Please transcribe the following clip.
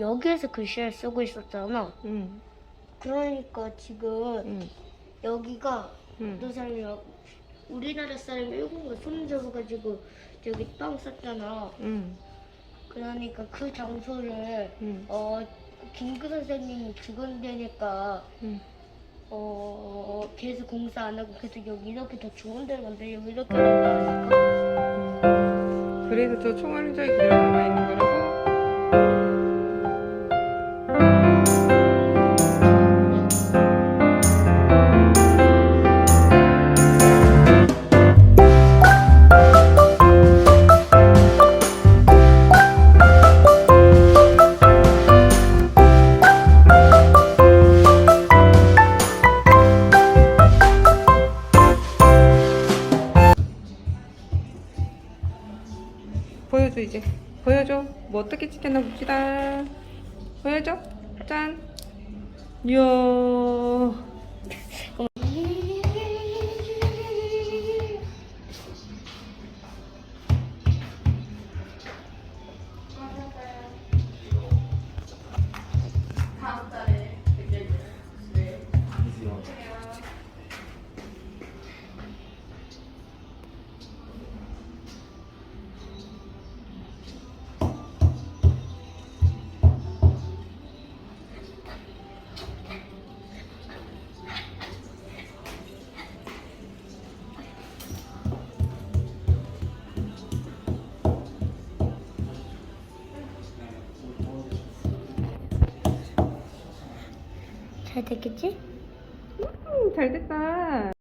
여기에서 글씨를 쓰고 있었잖아. 응. 그러니까 지금 응. 여기가 응. 어떤 사람이 우리나라 사람이 일본가 손 잡아가지고 저기 땅 쌌잖아. 응. 그러니까 그 장소를 응. 어 김구 선생님이 죽은데니까 응. 어 계속 공사 안 하고 계속 여기 이렇게 더 좋은 데를 만들려고 이렇게 한거 아닐까? 그래서 저 총알은 저기 그대로 남아 있는 이제 보여줘. 뭐 어떻게 찍혔나 봅시다. 보여줘. 짠. 이야 잘 됐겠지? 음, 잘 됐다